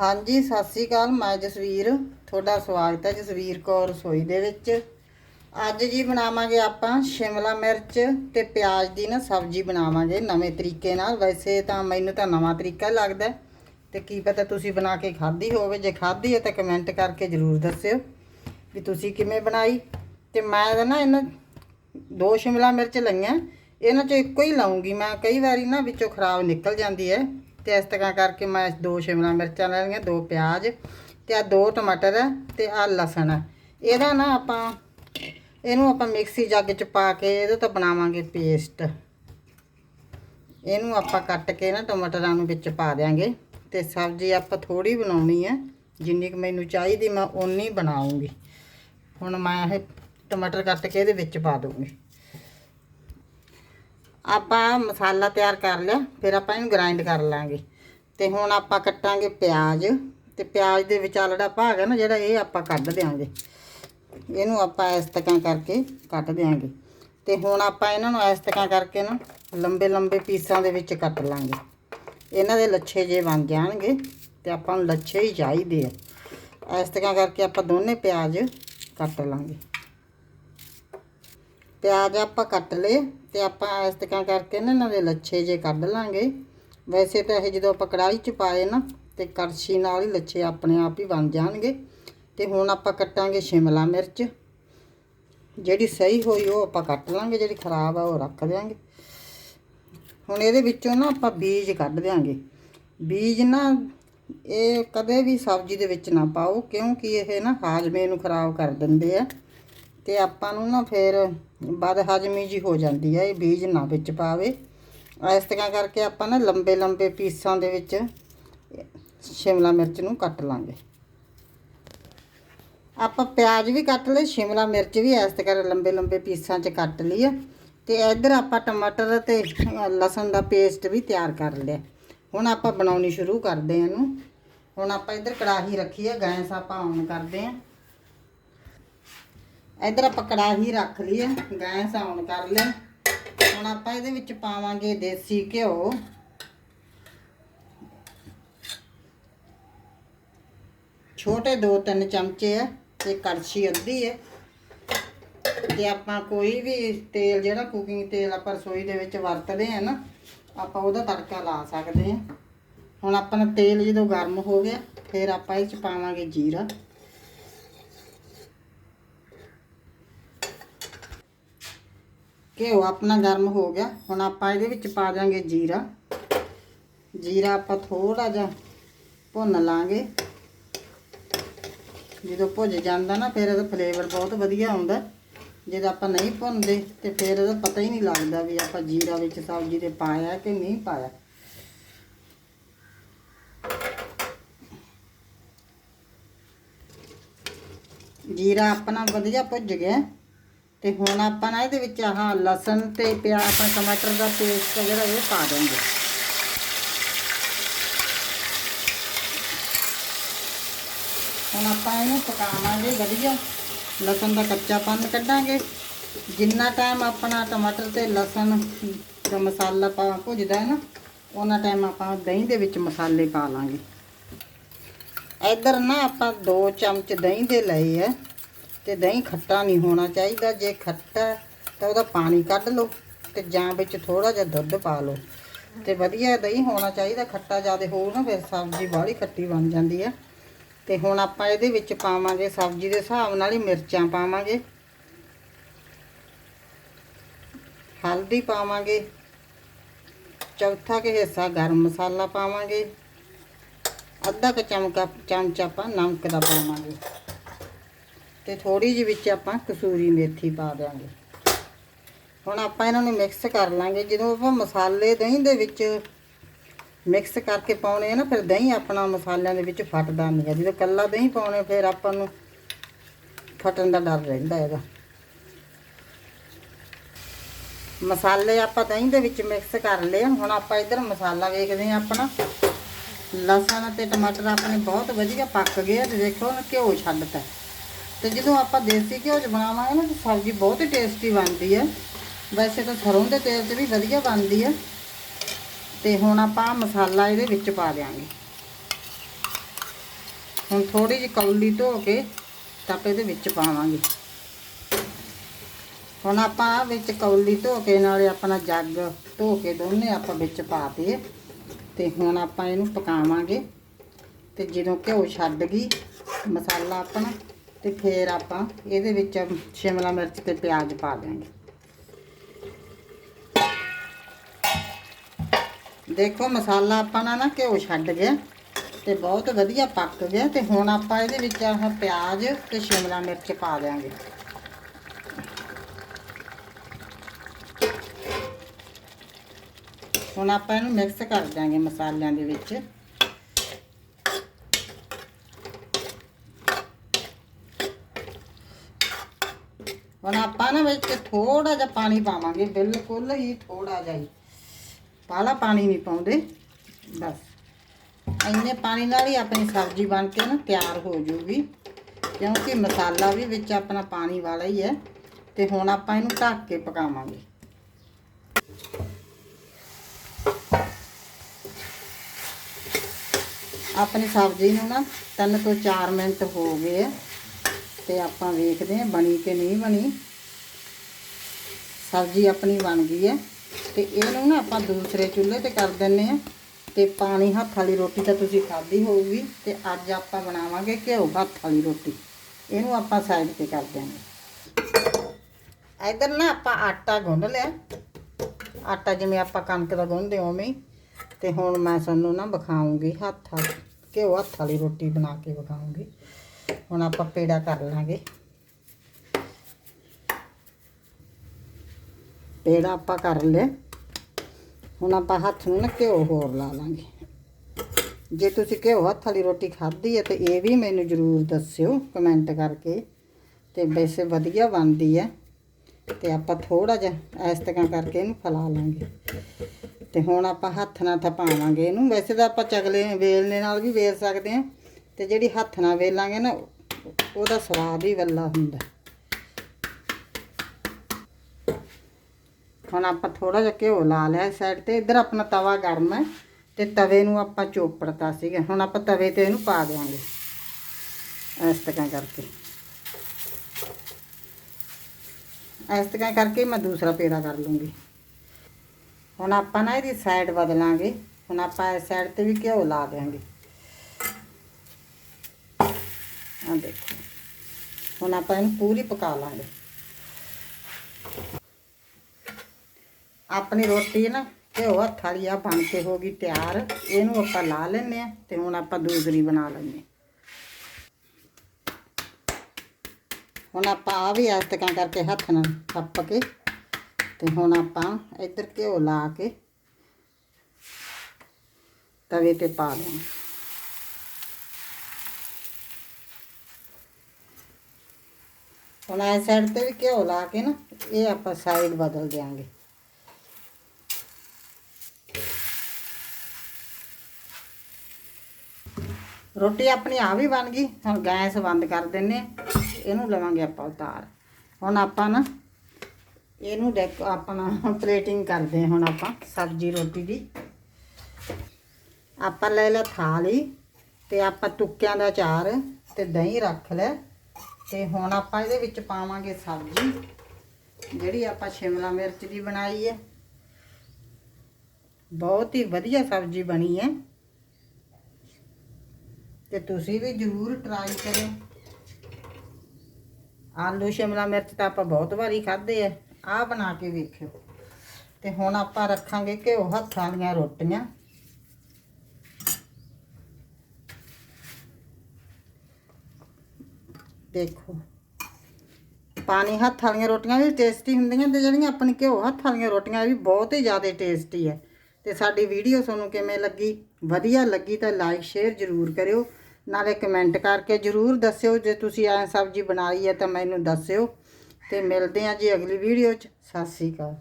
ਹਾਂਜੀ ਸਤਿ ਸ੍ਰੀ ਅਕਾਲ ਮੈਂ ਜਸਵੀਰ। ਤੁਹਾਡਾ ਸਵਾਗਤ ਹੈ ਜਸਵੀਰ ਕੌਰ ਰਸੋਈ ਦੇ ਵਿੱਚ। ਅੱਜ ਜੀ ਬਣਾਵਾਂਗੇ ਆਪਾਂ ਸ਼ਿਮਲਾ ਮਿਰਚ ਤੇ ਪਿਆਜ਼ ਦੀ ਨਾ ਸਬਜ਼ੀ ਬਣਾਵਾਂਗੇ ਨਵੇਂ ਤਰੀਕੇ ਨਾਲ। ਵੈਸੇ ਤਾਂ ਮੈਨੂੰ ਤਾਂ ਨਵਾਂ ਤਰੀਕਾ ਲੱਗਦਾ ਹੈ, ਤੇ ਕੀ ਪਤਾ ਤੁਸੀਂ ਬਣਾ ਕੇ ਖਾਧੀ ਹੋਵੇ। ਜੇ ਖਾਧੀ ਹੈ ਤਾਂ ਕਮੈਂਟ ਕਰਕੇ ਜ਼ਰੂਰ ਦੱਸਿਓ ਵੀ ਤੁਸੀਂ ਕਿਵੇਂ ਬਣਾਈ। ਤੇ ਮੈਂ ਤਾਂ ਨਾ ਇਹਨਾਂ ਦੋ ਸ਼ਿਮਲਾ ਮਿਰਚ ਲਈਆਂ। ਇਹਨਾਂ ਚੋਂ ਇੱਕੋ ਹੀ ਲਾਉਂਗੀ ਮੈਂ ਕਈ ਵਾਰੀ ਨਾ ਵਿੱਚੋਂ ਖਰਾਬ ਨਿਕਲ ਜਾਂਦੀ ਹੈ। ਤੇ ਇਸ ਤਰ੍ਹਾਂ ਕਰਕੇ ਮੈਂ ਦੋ ਸ਼ਿਮਲਾ ਮਿਰਚਾਂ ਲੈ ਲਈਆਂ, ਦੋ ਪਿਆਜ਼ ਤੇ ਆ ਦੋ ਟਮਾਟਰ ਹੈ ਤੇ ਆ ਲਸਣ। ਹੈ ਇਹਦਾ ਨਾ ਆਪਾਂ, ਇਹਨੂੰ ਆਪਾਂ ਮਿਕਸੀ ਜੱਗ ਚ ਪਾ ਕੇ ਇਹਦੇ ਤੋਂ ਬਣਾਵਾਂਗੇ ਪੇਸਟ। ਇਹਨੂੰ ਆਪਾਂ ਕੱਟ ਕੇ ਨਾ ਟਮਾਟਰਾਂ ਨੂੰ ਵਿੱਚ ਪਾ ਦਿਆਂਗੇ ਤੇ ਸਬਜ਼ੀ ਆਪਾਂ ਥੋੜੀ ਬਣਾਉਣੀ ਹੈ। ਜਿੰਨੀ ਕੁ ਮੈਨੂੰ ਚਾਹੀਦੀ ਮੈਂ ਓਨੀ ਬਣਾਉਂਗੀ। ਹੁਣ ਮੈਂ ਇਹ ਟਮਾਟਰ ਕੱਟ ਕੇ ਇਹਦੇ ਵਿੱਚ ਪਾ ਦੂੰਗੀ ਆਪਾਂ ਮਸਾਲਾ ਤਿਆਰ ਕਰ ਲਿਆ, ਫਿਰ ਆਪਾਂ ਇਹਨੂੰ ਗ੍ਰਾਈਂਡ ਕਰ ਲਾਂਗੇ। ਤੇ ਹੁਣ ਆਪਾਂ ਕੱਟਾਂਗੇ ਪਿਆਜ਼, ਤੇ ਪਿਆਜ਼ ਦੇ ਵਿਚਾਲੜਾ ਭਾਗ ਹੈ ਨਾ, ਜਿਹੜਾ ਇਹ ਆਪਾਂ ਕੱਢ ਦਿਆਂਗੇ। ਇਹਨੂੰ ਆਪਾਂ ਇਸ ਤਰ੍ਹਾਂ ਕਰਕੇ ਕੱਟ ਦਿਆਂਗੇ। ਤੇ ਹੁਣ ਆਪਾਂ ਇਹਨਾਂ ਨੂੰ ਇਸ ਤਰ੍ਹਾਂ ਕਰਕੇ ਨਾ ਲੰਬੇ ਲੰਬੇ ਪੀਸਾਂ ਦੇ ਵਿੱਚ ਕੱਟ ਲਾਂਗੇ। ਇਹਨਾਂ ਦੇ ਲੱਛੇ ਜੇ ਬਣ ਜਾਣਗੇ, ਤੇ ਆਪਾਂ ਨੂੰ ਲੱਛੇ ਹੀ ਚਾਹੀਦੇ ਆ। ਇਸ ਤਰ੍ਹਾਂ ਕਰਕੇ ਆਪਾਂ ਦੋਨੇ ਪਿਆਜ਼ ਕੱਟ ਲਾਂਗੇ। ਪਿਆਜ਼ ਆਪਾਂ ਕੱਟ ਲਏ ਤੇ ਆਪਾਂ ਇਸ ਤਰ੍ਹਾਂ ਕਰਕੇ ਨਾ ਇਹਨਾਂ ਦੇ ਲੱਛੇ ਜੇ ਕੱਢ ਲਾਂਗੇ। ਵੈਸੇ ਤਾਂ ਇਹ ਜਦੋਂ ਆਪਾਂ ਕੜਾਹੀ 'ਚ ਪਾਏ ਨਾ ਤੇ ਕੜਛੀ ਨਾਲ ਹੀ ਲੱਛੇ ਆਪਣੇ ਆਪ ਹੀ ਬਣ ਜਾਣਗੇ। ਤੇ ਹੁਣ ਆਪਾਂ ਕੱਟਾਂਗੇ ਸ਼ਿਮਲਾ ਮਿਰਚ। ਜਿਹੜੀ ਸਹੀ ਹੋਈ ਉਹ ਆਪਾਂ ਕੱਟ ਲਾਂਗੇ, ਜਿਹੜੀ ਖਰਾਬ ਆ ਉਹ ਰੱਖ ਦਿਆਂਗੇ। ਹੁਣ ਇਹਦੇ ਵਿੱਚੋਂ ਨਾ ਆਪਾਂ ਬੀਜ ਕੱਢ ਦਿਆਂਗੇ। ਬੀਜ ਨਾ ਇਹ ਕਦੇ ਵੀ ਸਬਜ਼ੀ ਦੇ ਵਿੱਚ ਨਾ ਪਾਓ, ਕਿਉਂਕਿ ਇਹ ਨਾ ਹਾਜ਼ਮੇ ਨੂੰ ਖਰਾਬ ਕਰ ਦਿੰਦੇ ਆ। ਤੇ ਆਪਾਂ ਨੂੰ ਨਾ ਫਿਰ ਬਦ ਹਜਮੀ ਜੀ ਹੋ ਜਾਂਦੀ ਹੈ ਇਹ ਬੀਜ ਨਾ ਵਿੱਚ ਪਾਵੇ। ਇਸ ਤਰ੍ਹਾਂ ਕਰਕੇ ਆਪਾਂ ਨਾ ਲੰਬੇ ਲੰਬੇ ਪੀਸਾਂ ਦੇ ਵਿੱਚ ਸ਼ਿਮਲਾ ਮਿਰਚ ਨੂੰ ਕੱਟ ਲਾਂਗੇ। ਆਪਾਂ ਪਿਆਜ਼ ਵੀ ਕੱਟ ਲਏ, ਸ਼ਿਮਲਾ ਮਿਰਚ ਵੀ ਇਸ ਤਰ੍ਹਾਂ ਲੰਬੇ ਲੰਬੇ ਪੀਸਾਂ 'ਚ ਕੱਟ ਲਈ ਆ। ਤੇ ਇੱਧਰ ਆਪਾਂ ਟਮਾਟਰ ਤੇ ਲਸਣ ਦਾ ਪੇਸਟ ਵੀ ਤਿਆਰ ਕਰ ਲਿਆ। ਹੁਣ ਆਪਾਂ ਬਣਾਉਣੀ ਸ਼ੁਰੂ ਕਰਦੇ ਹਾਂ ਇਹਨੂੰ। ਹੁਣ ਆਪਾਂ ਇੱਧਰ ਕੜਾਹੀ ਰੱਖੀ ਹੈ ਗੈਸ ਆਪਾਂ ਔਨ ਕਰਦੇ ਹਾਂ ਇੱਧਰ ਆਪਾਂ ਕੜਾਹੀ ਰੱਖ ਲਈ ਹੈ ਗੈਸ ਔਨ ਕਰ ਲਿਆ ਹੁਣ ਆਪਾਂ ਇਹਦੇ ਵਿੱਚ ਪਾਵਾਂਗੇ ਦੇਸੀ ਘਿਓ। ਛੋਟੇ ਦੋ ਤਿੰਨ ਚਮਚੇ ਆ, ਤੇ ਕੜਛੀ ਅੱਧੀ ਹੈ ਤੇ ਆਪਾਂ ਕੋਈ ਵੀ ਤੇਲ, ਜਿਹੜਾ ਕੁਕਿੰਗ ਤੇਲ ਆਪਾਂ ਰਸੋਈ ਦੇ ਵਿੱਚ ਵਰਤਦੇ ਆ ਨਾ, ਆਪਾਂ ਉਹਦਾ ਤੜਕਾ ਲਾ ਸਕਦੇ ਆ। ਹੁਣ ਆਪਣਾ ਤੇਲ ਜਦੋਂ ਗਰਮ ਹੋ ਗਿਆ, ਫਿਰ ਆਪਾਂ ਇਹ ਚ ਪਾਵਾਂਗੇ ਜੀਰਾ। ਘਿਓ ਆਪਣਾ ਗਰਮ ਹੋ ਗਿਆ। ਹੁਣ ਆਪਾਂ ਇਹਦੇ ਵਿੱਚ ਪਾ ਦਾਂਗੇ ਜੀਰਾ। ਜੀਰਾ ਆਪਾਂ ਥੋੜਾ ਜਿਹਾ ਭੁੰਨ ਲਾਂਗੇ। ਜਦੋਂ ਭੁੱਜ ਜਾਂਦਾ ਨਾ, ਫਿਰ ਇਹਦਾ ਫਲੇਵਰ ਬਹੁਤ ਵਧੀਆ ਆਉਂਦਾ। ਜਦੋਂ ਆਪਾਂ ਨਹੀਂ ਭੁੰਨਦੇ ਤੇ ਫਿਰ ਇਹਦਾ ਪਤਾ ਹੀ ਨਹੀਂ ਲੱਗਦਾ ਵੀ ਆਪਾਂ ਜੀਰਾ ਵਿੱਚ ਸਬਜ਼ੀ ਦੇ ਪਾਇਆ ਕਿ ਨਹੀਂ ਪਾਇਆ। ਜੀਰਾ ਆਪਣਾ ਵਧੀਆ ਭੁੱਜ ਗਿਆ। ਤੇ ਹੁਣ ਆਪਾਂ ਨਾ ਇਹਦੇ ਵਿੱਚ ਆਹ ਲਸਣ ਤੇ ਪਿਆ ਆਪਣਾ ਟਮਾਟਰ ਦਾ ਪੇਸਟ ਹੈ ਜਿਹੜਾ ਇਹ ਪਾ ਦੇਵਾਂਗੇ ਹੁਣ ਆਪਾਂ ਇਹਨੂੰ ਪਕਾਵਾਂਗੇ ਵਧੀਆ। ਲਸਣ ਦਾ ਕੱਚਾਪਨ ਕੱਢਾਂਗੇ। ਜਿੰਨਾ ਟਾਈਮ ਆਪਣਾ ਟਮਾਟਰ ਤੇ ਲਸਣ ਦਾ ਮਸਾਲਾ ਪਾ ਭੁੱਜਦਾ ਹੈ ਨਾ ਉਹਨਾਂ ਟਾਈਮ ਆਪਾਂ ਦਹੀਂ ਦੇ ਵਿੱਚ ਮਸਾਲੇ ਪਾ ਲਾਂਗੇ। ਇੱਧਰ ਨਾ ਆਪਾਂ 2 ਚਮਚ ਦਹੀਂ ਦੇ ਲਏ ਆ ਤੇ ਦਹੀਂ ਖੱਟਾ ਨਹੀਂ ਹੋਣਾ ਚਾਹੀਦਾ। ਜੇ ਖੱਟਾ ਤਾਂ ਉਹਦਾ ਪਾਣੀ ਕੱਢ ਲਓ ਤੇ ਜਾਂ ਵਿੱਚ ਥੋੜਾ ਜਿਹਾ ਦੁੱਧ ਪਾ ਲਓ। ਤੇ ਵਧੀਆ ਦਹੀਂ ਹੋਣਾ ਚਾਹੀਦਾ, ਖੱਟਾ ਜ਼ਿਆਦਾ ਹੋਊ ਨਾ ਫਿਰ ਸਬਜ਼ੀ ਬਾਹਲੀ ਖੱਟੀ ਬਣ ਜਾਂਦੀ ਹੈ। ਤੇ ਹੁਣ ਆਪਾਂ ਇਹਦੇ ਵਿੱਚ ਪਾਵਾਂਗੇ, ਸਬਜ਼ੀ ਦੇ ਹਿਸਾਬ ਨਾਲ ਹੀ ਮਿਰਚਾਂ ਪਾਵਾਂਗੇ। ਹਲਦੀ ਪਾਵਾਂਗੇ। ਚੌਥਾ ਕਿ ਹਿੱਸਾ ਗਰਮ ਮਸਾਲਾ ਪਾਵਾਂਗੇ। ਅੱਧਾ ਕੁ ਚਮਕਾ ਚਮਚਾ ਆਪਾਂ ਨਮਕ ਦਾ ਪਾਵਾਂਗੇ। ਤੇ ਥੋੜੀ ਜਿਹੀ ਵਿੱਚ ਆਪਾਂ ਕਸੂਰੀ ਮੇਥੀ ਪਾ ਦਿਆਂਗੇ। ਹੁਣ ਆਪਾਂ ਇਹਨਾਂ ਨੂੰ ਮਿਕਸ ਕਰ ਲਾਂਗੇ। ਜਦੋਂ ਆਪਾਂ ਮਸਾਲੇ ਦਹੀਂ ਦੇ ਵਿੱਚ ਮਿਕਸ ਕਰਕੇ ਪਾਉਣੇ ਆ ਨਾ, ਫਿਰ ਦਹੀਂ ਆਪਣਾ ਮਸਾਲਿਆਂ ਦੇ ਵਿੱਚ ਫਟਦਾ ਨਹੀਂ ਹੈ ਜਦੋਂ ਕੱਲਾ ਦਹੀਂ ਪਾਉਣੇ ਫਿਰ ਆਪਾਂ ਨੂੰ ਫਟਣ ਦਾ ਡਰ ਰਹਿੰਦਾ ਹੈਗਾ। ਮਸਾਲੇ ਆਪਾਂ ਦਹੀਂ ਦੇ ਵਿੱਚ ਮਿਕਸ ਕਰ ਲਏ ਹੁਣ ਆਪਾਂ ਇਧਰ ਮਸਾਲਾ ਵੇਖਦੇ ਆ ਆਪਣਾ। ਲਸਣ ਤੇ ਟਮਾਟਰ ਆਪਣੇ ਬਹੁਤ ਵਧੀਆ ਪੱਕ ਗਏ ਤੇ ਦੇਖੋ, ਹੁਣ ਘਿਓ ਛੱਡਤਾ। ਤੇ ਜਦੋਂ ਆਪਾਂ ਦੇਸੀ ਘਿਓ 'ਚ ਬਣਾਵਾਂਗੇ ਨਾ, ਤਾਂ ਸਬਜ਼ੀ ਬਹੁਤ ਹੀ ਟੇਸਟੀ ਬਣਦੀ ਹੈ। ਵੈਸੇ ਤਾਂ ਸਰੋਂ ਦੇ ਤੇਲ 'ਚ ਵੀ ਵਧੀਆ ਬਣਦੀ ਹੈ। ਤੇ ਹੁਣ ਆਪਾਂ ਮਸਾਲਾ ਇਹਦੇ ਵਿੱਚ ਪਾ ਦਿਆਂਗੇ। ਹੁਣ ਥੋੜੀ ਜਿਹੀ ਕੌਲੀ ਧੋ ਕੇ ਤਾਂ ਆਪਾਂ ਇਹਦੇ ਵਿੱਚ ਪਾਵਾਂਗੇ। ਹੁਣ ਆਪਾਂ ਵਿੱਚ ਕੌਲੀ ਧੋ ਕੇ, ਨਾਲੇ ਆਪਣਾ ਜੱਗ ਧੋ ਕੇ ਦੋਨੇ ਆਪਾਂ ਵਿੱਚ ਪਾ ਦਈਏ ਤੇ ਹੁਣ ਆਪਾਂ ਇਹਨੂੰ ਪਕਾਵਾਂਗੇ। ਤੇ ਜਦੋਂ ਘਿਓ ਛੱਡ ਗਈ, ਮਸਾਲਾ ਆਪਣਾ ਤੇ ਫੇਰ ਆਪਾਂ ਇਹਦੇ ਵਿੱਚ ਸ਼ਿਮਲਾ ਮਿਰਚ ਤੇ ਪਿਆਜ਼ ਪਾ ਦਿਆਂਗੇ। ਦੇਖੋ ਮਸਾਲਾ ਆਪਾਂ ਨਾ ਨਾ ਘਿਓ ਛੱਡ ਗਿਆ ਤੇ ਬਹੁਤ ਵਧੀਆ ਪੱਕ ਗਿਆ ਤੇ ਹੁਣ ਆਪਾਂ ਇਹਦੇ ਵਿੱਚ ਆਹ ਪਿਆਜ਼ ਤੇ ਸ਼ਿਮਲਾ ਮਿਰਚ ਪਾ ਦਿਆਂਗੇ। ਹੁਣ ਆਪਾਂ ਇਹਨੂੰ ਮਿਕਸ ਕਰ ਦਿਆਂਗੇ ਮਸਾਲਿਆਂ ਦੇ ਵਿੱਚ। ਹੁਣ ਆਪਾਂ ਨਾ ਵਿੱਚ ਥੋੜਾ ਜਿਹਾ ਪਾਣੀ ਪਾਵਾਂਗੇ, ਬਿਲਕੁਲ ਹੀ ਥੋੜਾ ਜਿਹਾ ਹੀ। ਪਾਲਾ ਪਾਣੀ ਨਹੀਂ ਪਾਉਂਦੇ, ਬਸ। ਇੰਨੇ ਪਾਣੀ ਨਾਲ ਹੀ ਆਪਣੀ ਸਬਜ਼ੀ ਬਣ ਕੇ ਨਾ ਤਿਆਰ ਹੋ ਜੂਗੀ, ਕਿਉਂਕਿ ਮਸਾਲਾ ਵੀ ਵਿੱਚ ਆਪਣਾ ਪਾਣੀ ਵਾਲਾ ਹੀ ਹੈ, ਤੇ ਹੁਣ ਆਪਾਂ ਇਹਨੂੰ ਢੱਕ ਕੇ ਪਕਾਵਾਂਗੇ। ਆਪਣੀ ਸਬਜ਼ੀ ਨੂੰ ਨਾ ਤਿੰਨ ਤੋਂ 4 ਮਿੰਟ ਹੋ ਗਏ ਆ। ਤੇ ਆਪਾਂ ਵੇਖਦੇ ਹਾਂ ਬਣੀ ਕਿ ਨਹੀਂ ਬਣੀ। ਸਬਜ਼ੀ ਆਪਣੀ ਬਣ ਗਈ ਹੈ ਤੇ ਇਹਨੂੰ ਨਾ ਆਪਾਂ ਦੂਸਰੇ ਚੁੱਲ੍ਹੇ ਤੇ ਕਰ ਦਿੰਨੇ ਆ ਤੇ ਪਾਣੀ ਹੱਥ ਵਾਲੀ ਰੋਟੀ ਤਾਂ ਤੁਸੀਂ ਖਾਧੀ ਹੋਊਗੀ ਤੇ ਅੱਜ ਆਪਾਂ ਬਣਾਵਾਂਗੇ ਘਿਓ ਹੱਥ ਵਾਲੀ ਰੋਟੀ। ਇਹਨੂੰ ਆਪਾਂ ਸਾਈਡ ਤੇ ਕਰ ਦਿਆਂਗੇ। ਇਧਰ ਨਾ ਆਪਾਂ ਆਟਾ ਗੁੰਨ ਲਿਆ। ਆਟਾ ਜਿਵੇਂ ਆਪਾਂ ਕਣਕ ਦਾ ਗੁੰਨਦੇ ਉਵੇਂ ਹੀ। ਤੇ ਹੁਣ ਮੈਂ ਤੁਹਾਨੂੰ ਨਾ ਵਿਖਾਉਂਗੀ ਹੱਥ ਘਿਓ ਹੱਥ ਵਾਲੀ ਰੋਟੀ ਬਣਾ ਕੇ ਵਿਖਾਉਂਗੀ। ਹੁਣ ਆਪਾਂ ਪੇੜਾ ਕਰ ਲਾਂਗੇ। ਪੇੜਾ ਆਪਾਂ ਕਰ ਲਿਆ। ਹੁਣ ਆਪਾਂ ਹੱਥ ਨੂੰ ਨਾ ਘਿਓ ਹੋਰ ਲਾ ਲਾਂਗੇ। ਜੇ ਤੁਸੀਂ ਘਿਓ ਹੱਥ ਵਾਲੀ ਰੋਟੀ ਖਾਧੀ ਹੈ ਤੇ ਇਹ ਵੀ ਮੈਨੂੰ ਜ਼ਰੂਰ ਦੱਸਿਓ ਕਮੈਂਟ ਕਰਕੇ। ਤੇ ਵੈਸੇ ਵਧੀਆ ਬਣਦੀ ਹੈ। ਤੇ ਆਪਾਂ ਥੋੜਾ ਜਿਹਾ ਇਸ ਤਰ੍ਹਾਂ ਕਰਕੇ ਇਹਨੂੰ ਫੈਲਾ ਲਾਂਗੇ। ਤੇ ਹੁਣ ਆਪਾਂ ਹੱਥ ਨਾਲ ਥਪਾਵਾਂਗੇ ਇਹਨੂੰ। ਵੈਸੇ ਤਾਂ ਆਪਾਂ ਚਗਲੇ ਵੇਲਣੇ ਨਾਲ ਵੀ ਵੇਲ ਸਕਦੇ ਹਾਂ। ਤੇ ਜਿਹੜੀ ਹੱਥ ਨਾਲ ਵੇਲਾਂਗੇ ਨਾ, ਉਹਦਾ ਸਵਾਦ ਹੀ ਵੱਲਾ ਹੁੰਦਾ। ਹੁਣ ਆਪਾਂ ਥੋੜਾ ਜਿਹਾ ਘਿਓ ਲਾ ਲਿਆ ਸਾਈਡ ਤੇ, ਇੱਧਰ ਆਪਣਾ ਤਵਾ ਗਰਮ ਹੈ ਤੇ ਤਵੇ ਨੂੰ ਆਪਾਂ ਚੋਪੜਤਾ ਸੀਗਾ। ਹੁਣ ਆਪਾਂ ਤਵੇ ਤੇ ਇਹਨੂੰ ਪਾ ਦੇਵਾਂਗੇ ਇਸ ਤਰ੍ਹਾਂ ਕਰਕੇ। ਇਸ ਤਰ੍ਹਾਂ ਕਰਕੇ ਮੈਂ ਦੂਸਰਾ ਪੇੜਾ ਕਰ ਲੂੰਗੀ। ਹੁਣ ਆਪਾਂ ਨਾ ਇਹਦੀ ਸਾਈਡ ਬਦਲਾਂਗੇ। ਹੁਣ ਆਪਾਂ ਇਸ ਸਾਈਡ ਤੇ ਵੀ ਘਿਓ ਲਾ ਦੇਵਾਂਗੇ ਆ ਦੇਖੋ। ਹੁਣ ਆਪਾਂ ਇਹਨੂੰ ਪੂਰੀ ਪਕਾ ਲਾਂਗੇ। ਆਪਣੀ ਰੋਟੀ ਨਾ ਘਿਓ ਹੱਥ ਵਾਲੀ ਆ, ਬਣ ਕੇ ਹੋ ਗਈ ਤਿਆਰ। ਇਹਨੂੰ ਆਪਾਂ ਲਾ ਲੈਨੇ ਆ ਤੇ ਹੁਣ ਆਪਾਂ ਦੂਸਰੀ ਬਣਾ ਲੈਂਦੇ ਹੁਣ ਆਪਾਂ ਆ ਵੀ ਇਸ ਕਰਕੇ ਹੱਥ ਨਾਲ ਥੱਪ ਕੇ ਤੇ ਹੁਣ ਆਪਾਂ ਇੱਧਰ ਘਿਓ ਲਾ ਕੇ ਤਵੇ ਤੇ ਪਾ ਦੇਣਾ। ਹੁਣ ਇਸ ਸਾਈਡ ਤੇ ਵੀ ਘਿਓ ਲਾ ਕੇ ਨਾ, ਇਹ ਆਪਾਂ ਸਾਈਡ ਬਦਲ ਦਿਆਂਗੇ। ਰੋਟੀ ਆਪਣੀ ਆ ਵੀ ਬਣ ਗਈ, ਹੁਣ ਗੈਸ ਬੰਦ ਕਰ ਦਿੰਨੇ ਆ। ਇਹਨੂੰ ਲਵਾਂਗੇ ਆਪਾਂ ਉਤਾਰ। ਹੁਣ ਆਪਾਂ ਨਾ, ਇਹਨੂੰ ਡੈਕ, ਆਪਣਾ ਪਲੇਟਿੰਗ ਕਰਦੇ ਹਾਂ ਹੁਣ ਆਪਾਂ, ਸਬਜ਼ੀ ਰੋਟੀ ਦੀ। ਆਪਾਂ ਲੈ ਲਿਆ ਥਾਲੀ, ਤੇ ਆਪਾਂ ਤੁੱਕਿਆਂ ਦਾ ਚਾਰ ਤੇ ਦਹੀਂ ਰੱਖ ਲੈ ਤੇ ਹੁਣ ਆਪਾਂ ਇਹਦੇ ਵਿੱਚ ਪਾਵਾਂਗੇ ਸਬਜ਼ੀ, ਜਿਹੜੀ ਆਪਾਂ ਸ਼ਿਮਲਾ ਮਿਰਚ ਦੀ ਬਣਾਈ ਹੈ। ਬਹੁਤ ਹੀ ਵਧੀਆ ਸਬਜ਼ੀ ਬਣੀ ਹੈ। ਤੇ ਤੁਸੀਂ ਵੀ ਜ਼ਰੂਰ ਟਰਾਈ ਕਰਿਓ। ਆਲੂ, ਸ਼ਿਮਲਾ ਮਿਰਚ ਤਾਂ ਆਪਾਂ ਬਹੁਤ ਵਾਰੀ ਖਾਦੇ ਆ। ਆਹ ਬਣਾ ਕੇ ਵੇਖਿਓ। ਤੇ ਹੁਣ ਆਪਾਂ ਰੱਖਾਂਗੇ ਘਿਓ ਹੱਥਾਂ ਦੀਆਂ ਰੋਟੀਆਂ। ਦੇਖੋ। ਪਾਣੀ ਹੱਥ ਵਾਲੀਆਂ ਰੋਟੀਆਂ ਵੀ ਟੇਸਟੀ ਹੁੰਦੀਆਂ ਤੇ ਜਿਹੜੀਆਂ ਆਪਣੀ ਘਿਓ ਹੱਥ ਵਾਲੀਆਂ ਰੋਟੀਆਂ ਵੀ ਬਹੁਤ ਹੀ ਜ਼ਿਆਦਾ ਟੇਸਟੀ ਹੈ। ਤੇ ਸਾਡੀ ਵੀਡੀਓ ਤੁਹਾਨੂੰ ਕਿਵੇਂ ਲੱਗੀ? ਵਧੀਆ ਲੱਗੀ ਤਾਂ ਲਾਈਕ ਸ਼ੇਅਰ ਜ਼ਰੂਰ ਕਰਿਓ। ਨਾਲੇ ਕਮੈਂਟ ਕਰਕੇ ਜ਼ਰੂਰ ਦੱਸਿਓ। ਜੇ ਤੁਸੀਂ ਐ ਸਬਜ਼ੀ ਬਣਾਈ ਹੈ ਤਾਂ ਮੈਨੂੰ ਦੱਸਿਓ। ਤੇ ਮਿਲਦੇ ਹਾਂ ਜੀ ਅਗਲੀ ਵੀਡੀਓ 'ਚ। ਸਤਿ ਸ਼੍ਰੀ ਅਕਾਲ।